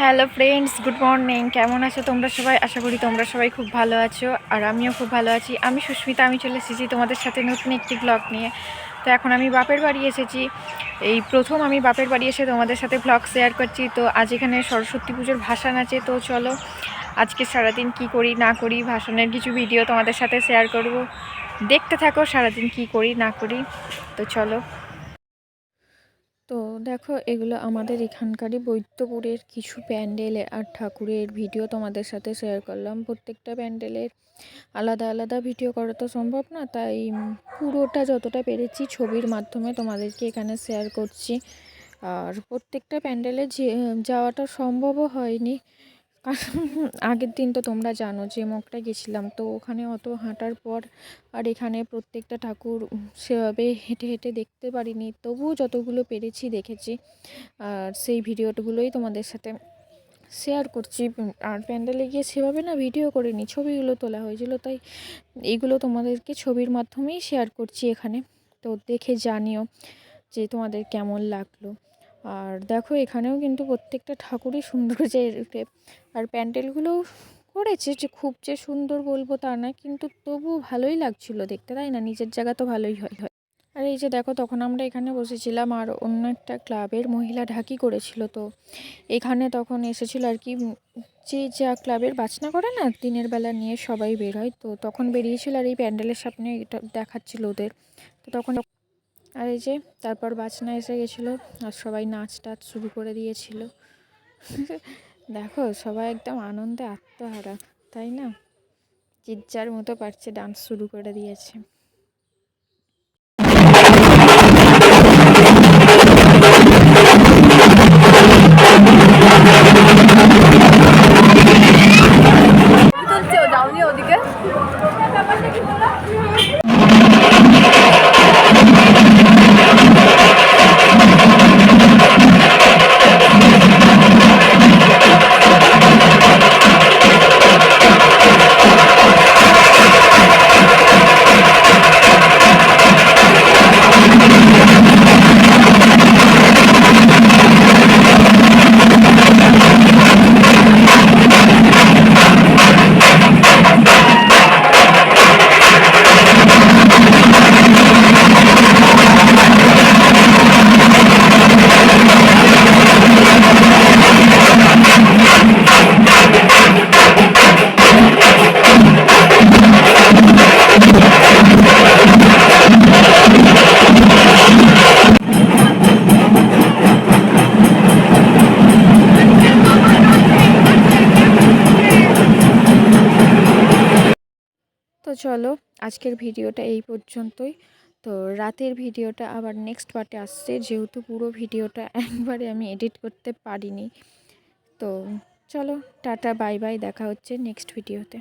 Hello friends, good morning. কেমন আছো তোমরা সবাই? আশা করি তোমরা সবাই খুব ভালো আছো, আর আমিও খুব ভালো আছি। আমি সুস্মিতা, আমি চলে এসেছি তোমাদের সাথে নতুন একটি ব্লগ নিয়ে। তো এখন আমি বাপের বাড়ি এসেছি। এই প্রথম আমি বাপের বাড়ি এসে তোমাদের সাথে ব্লগ শেয়ার করছি। তো আজ এখানে সরস্বতী পুজোর ভাসান আছে, তো চলো আজকে সারাদিন কি করি, না করি, ভাষণের কিছু ভিডিও তোমাদের সাথে শেয়ার করব। দেখতে থাকো সারাদিন কি করি, না করি। তো চলো তো দেখো, এগুলো আমাদের এখানকারই বৈদ্যপুরের কিছু প্যান্ডেলে আর ঠাকুরের ভিডিও তোমাদের সাথে শেয়ার করলাম। প্রত্যেকটা প্যান্ডেলের আলাদা আলাদা ভিডিও করা তো সম্ভব না, তাই পুরোটা যতটা পেরেছি ছবির মাধ্যমে তোমাদেরকে এখানে শেয়ার করছি। আর প্রত্যেকটা প্যান্ডেলে যে, যাওয়াটা সম্ভবও হয়নি। আগের দিন তো তোমরা জানো যে মগটা গেছিলাম, তো ওখানে অত হাঁটার পর আর এখানে প্রত্যেকটা ঠাকুর সেভাবে হেঁটে হেঁটে দেখতে পারিনি। তবুও যতগুলো পেরেছি দেখেছি। আর সেই ভিডিওগুলোই তোমাদের সাথে শেয়ার করছি। আর প্যান্ডেলে গিয়ে সেভাবে না ভিডিও করিনি, ছবিগুলো তোলা হয়েছিল, তাই এইগুলো তোমাদেরকে ছবির মাধ্যমেই শেয়ার করছি এখানে। তো দেখে জানিও যে তোমাদের কেমন লাগল। আর দেখো এখানেও কিন্তু প্রত্যেকটা ঠাকুরই সুন্দর যে আর প্যান্ডেলগুলোও করেছে যে খুব যে সুন্দর বলব তা না, কিন্তু তবুও ভালোই লাগছিল দেখতে, তাই না? নিজের জায়গা তো ভালোই হয় হয়। আর এই যে দেখো, তখন আমরা এখানে বসেছিলাম আর অন্য একটা ক্লাবের মহিলা ঢাকি করেছিল, তো এখানে তখন এসেছিল আর কি যে যা ক্লাবের বাজনা করে না, দিনের বেলা নিয়ে সবাই বের হয়, তো তখন বেরিয়েছিল আর এই প্যান্ডেলের সামনে এটা দেখাচ্ছিল ওদের, তো তখন আর এই যে তারপর বাজনা এসে গেছিল আর সবাই নাচ টাচ শুরু করে দিয়েছিল। দেখো, সবাই একদম আনন্দে আত্মহারা, তাই না? জিজ্জার মতো পারছে ডান্স শুরু করে দিয়েছে। ওদিকে। চলো, আজকের ভিডিওটা এই পর্যন্তই। তো রাতের ভিডিওটা আবার নেক্সট পার্টে আসছে, যেহেতু পুরো ভিডিওটা একবারে আমি এডিট করতে পারিনি। তো চলো, টাটা বাই বাই দেখা হচ্ছে নেক্সট ভিডিওতে